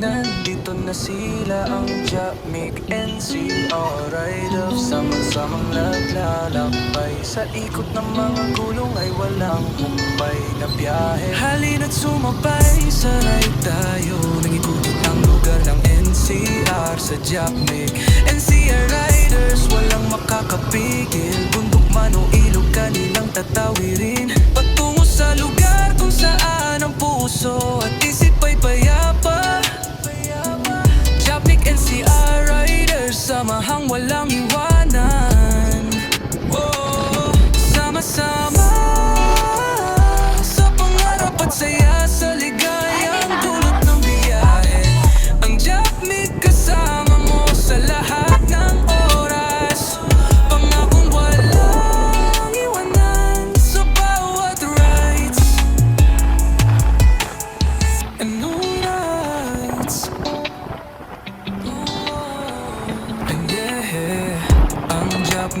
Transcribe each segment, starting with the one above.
Nandito na sila ang Jamik NCR Ride of Samang-samang naglalakbay. Sa ikot ng mga gulong ay walang humpay na biyahe. Halina't sumabay sa ride tayo. Nang ikutin ang lugar ng NCR sa Jamik NCR Riders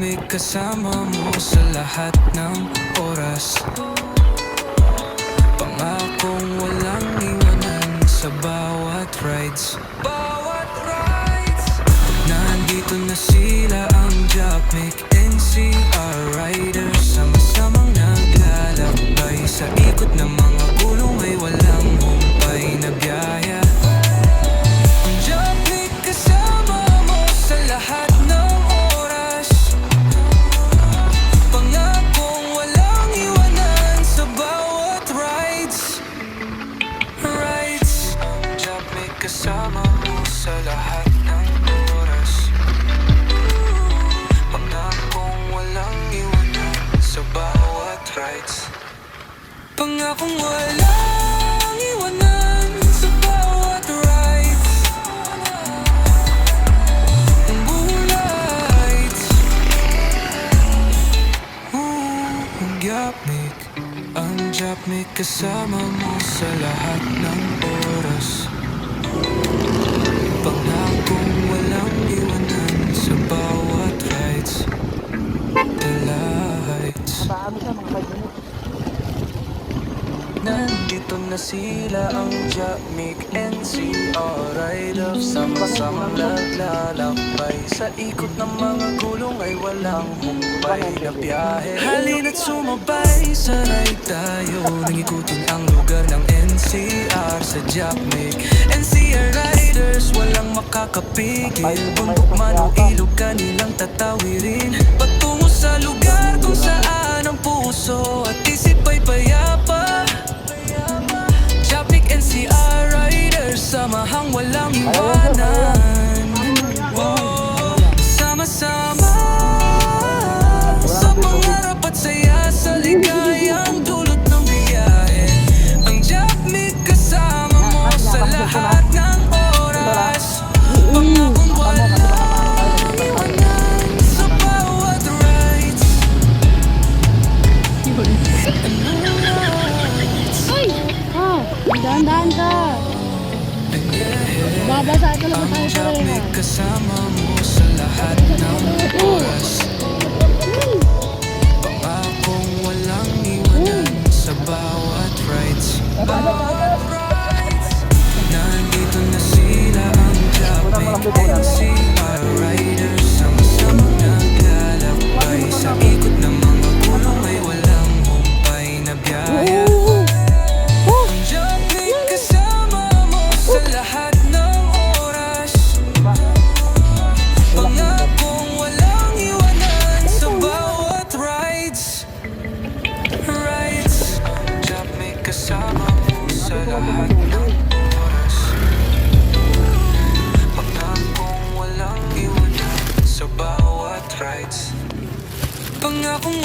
may kasama mo sa lahat ng oras. Pangakong walang iwanan sa bawat rides. Bawat rides! Nandito na sila ang Jopnik NCR Riders Ooh, Ang Japnik kasama mo sa lahat ng oras. Pangakong walang iwanan sa bawat rides The lights Nandito na sila ang Jamik NCR Ride of sama-samang naglalakbay Sa ikot ng mga gulong ay walang humpay. Na biyahe Halina't sumabay sa ride tayo. Nang ikutin ang lugar ng NCR sa Jamik NCR Riders walang makakapigil. Bundok man o ilog kanilang tatawirin. Patungo dahan-dahan ka. Babasa ka lang Ang tayo pareha. may kasama mo sa lahat ng oras sa lahat ng oras. Pangakong walang iwanan sa bawat rides. Pangakong